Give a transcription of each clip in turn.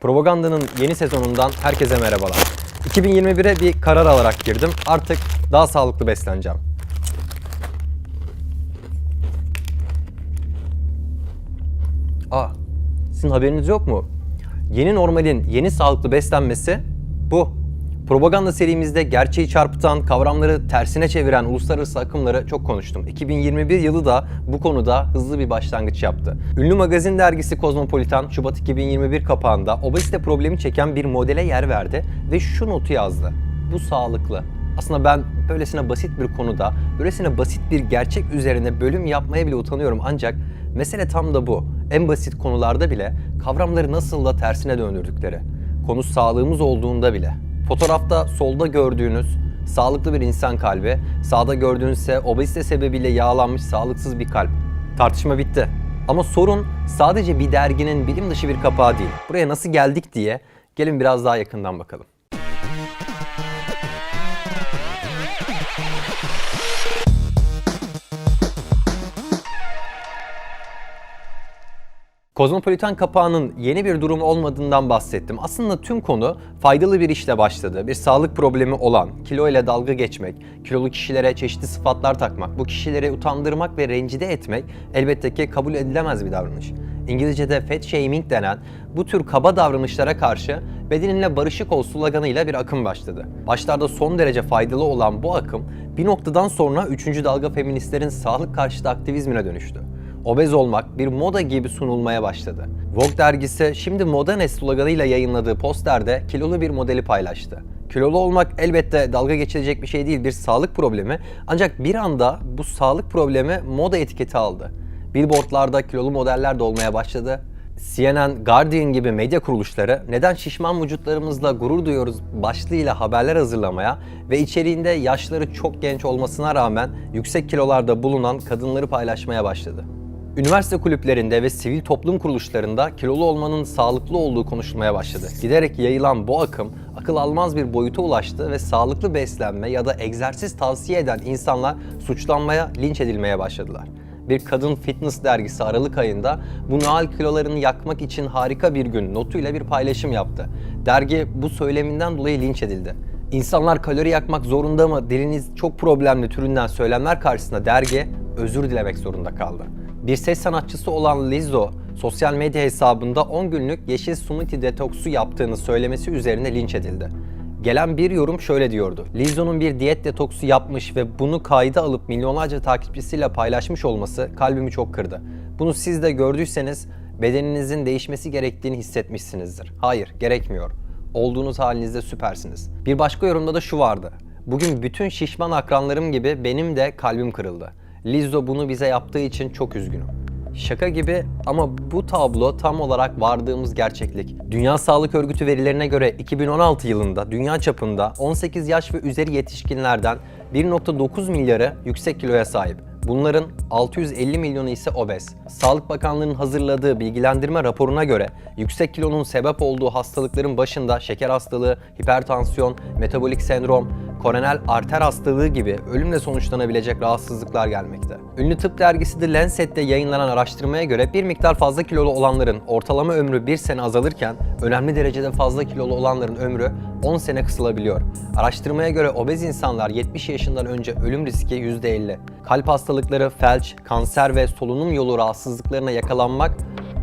Propagandanın yeni sezonundan herkese merhabalar. 2021'e bir karar alarak girdim. Artık daha sağlıklı besleneceğim. Aa, sizin haberiniz yok mu? Yeni normalin yeni sağlıklı beslenmesi bu. Propaganda serimizde gerçeği çarpıtan, kavramları tersine çeviren uluslararası akımları çok konuştum. 2021 yılı da bu konuda hızlı bir başlangıç yaptı. Ünlü magazin dergisi Cosmopolitan Şubat 2021 kapağında obezite problemi çeken bir modele yer verdi ve şu notu yazdı. Bu sağlıklı. Aslında ben böylesine basit bir konuda, böylesine basit bir gerçek üzerine bölüm yapmaya bile utanıyorum ancak mesele tam da bu. En basit konularda bile kavramları nasıl da tersine döndürdükleri. Konu sağlığımız olduğunda bile. Fotoğrafta solda gördüğünüz sağlıklı bir insan kalbi, sağda gördüğünüz ise obezite sebebiyle yağlanmış sağlıksız bir kalp. Tartışma bitti. Ama sorun sadece bir derginin bilim dışı bir kapağı değil. Buraya nasıl geldik diye gelin biraz daha yakından bakalım. Kozmopolitan kapağının yeni bir durum olmadığından bahsettim. Aslında tüm konu faydalı bir işle başladı. Bir sağlık problemi olan, kilo ile dalga geçmek, kilolu kişilere çeşitli sıfatlar takmak, bu kişileri utandırmak ve rencide etmek elbette ki kabul edilemez bir davranış. İngilizce'de fat shaming denen bu tür kaba davranışlara karşı bedeninle barışık ol sloganıyla bir akım başladı. Başlarda son derece faydalı olan bu akım bir noktadan sonra 3. dalga feministlerin sağlık karşıtı aktivizmine dönüştü obez olmak bir moda gibi sunulmaya başladı. Vogue dergisi şimdi moda ne sloganıyla yayınladığı posterde kilolu bir modeli paylaştı. Kilolu olmak elbette dalga geçilecek bir şey değil, bir sağlık problemi. Ancak bir anda bu sağlık problemi moda etiketi aldı. Billboardlarda kilolu modeller de olmaya başladı. CNN, Guardian gibi medya kuruluşları neden şişman vücutlarımızla gurur duyuyoruz başlığıyla haberler hazırlamaya ve içeriğinde yaşları çok genç olmasına rağmen yüksek kilolarda bulunan kadınları paylaşmaya başladı. Üniversite kulüplerinde ve sivil toplum kuruluşlarında kilolu olmanın sağlıklı olduğu konuşulmaya başladı. Giderek yayılan bu akım akıl almaz bir boyuta ulaştı ve sağlıklı beslenme ya da egzersiz tavsiye eden insanlar suçlanmaya, linç edilmeye başladılar. Bir kadın fitness dergisi Aralık ayında bu Noel kilolarını yakmak için harika bir gün notuyla bir paylaşım yaptı. Dergi bu söyleminden dolayı linç edildi. İnsanlar kalori yakmak zorunda mı, diliniz çok problemli türünden söylemler karşısında dergi özür dilemek zorunda kaldı. Bir ses sanatçısı olan Lizzo, sosyal medya hesabında 10 günlük yeşil smoothie detoksu yaptığını söylemesi üzerine linç edildi. Gelen bir yorum şöyle diyordu. Lizzo'nun bir diyet detoksu yapmış ve bunu kayda alıp milyonlarca takipçisiyle paylaşmış olması kalbimi çok kırdı. Bunu siz de gördüyseniz bedeninizin değişmesi gerektiğini hissetmişsinizdir. Hayır, gerekmiyor. Olduğunuz halinizde süpersiniz. Bir başka yorumda da şu vardı. Bugün bütün şişman akranlarım gibi benim de kalbim kırıldı. Lizzo bunu bize yaptığı için çok üzgünüm. Şaka gibi ama bu tablo tam olarak vardığımız gerçeklik. Dünya Sağlık Örgütü verilerine göre 2016 yılında dünya çapında 18 yaş ve üzeri yetişkinlerden 1.9 milyarı yüksek kiloya sahip. Bunların 650 milyonu ise obez. Sağlık Bakanlığı'nın hazırladığı bilgilendirme raporuna göre yüksek kilonun sebep olduğu hastalıkların başında şeker hastalığı, hipertansiyon, metabolik sendrom, koronel arter hastalığı gibi ölümle sonuçlanabilecek rahatsızlıklar gelmekte. Ünlü tıp dergisi The Lancet'te yayınlanan araştırmaya göre bir miktar fazla kilolu olanların ortalama ömrü 1 sene azalırken önemli derecede fazla kilolu olanların ömrü 10 sene kısalabiliyor. Araştırmaya göre obez insanlar 70 yaşından önce ölüm riski %50. Kalp hastalıkları, felç, kanser ve solunum yolu rahatsızlıklarına yakalanmak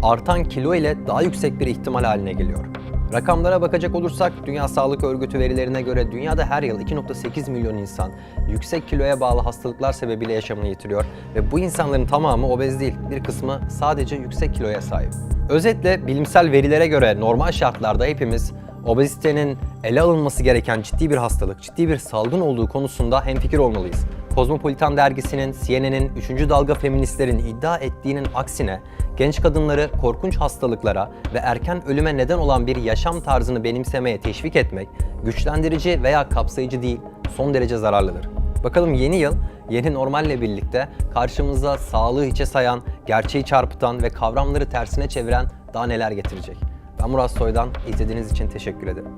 artan kilo ile daha yüksek bir ihtimal haline geliyor. Rakamlara bakacak olursak Dünya Sağlık Örgütü verilerine göre dünyada her yıl 2.8 milyon insan yüksek kiloya bağlı hastalıklar sebebiyle yaşamını yitiriyor ve bu insanların tamamı obez değil, bir kısmı sadece yüksek kiloya sahip. Özetle bilimsel verilere göre normal şartlarda hepimiz obezitenin ele alınması gereken ciddi bir hastalık, ciddi bir salgın olduğu konusunda hemfikir olmalıyız. Kozmopolitan dergisinin, CNN'in 3. dalga feministlerin iddia ettiğinin aksine genç kadınları korkunç hastalıklara ve erken ölüme neden olan bir yaşam tarzını benimsemeye teşvik etmek güçlendirici veya kapsayıcı değil, son derece zararlıdır. Bakalım yeni yıl yeni normalle birlikte karşımıza sağlığı hiçe sayan, gerçeği çarpıtan ve kavramları tersine çeviren daha neler getirecek? Ben Murat Soydan, izlediğiniz için teşekkür ederim.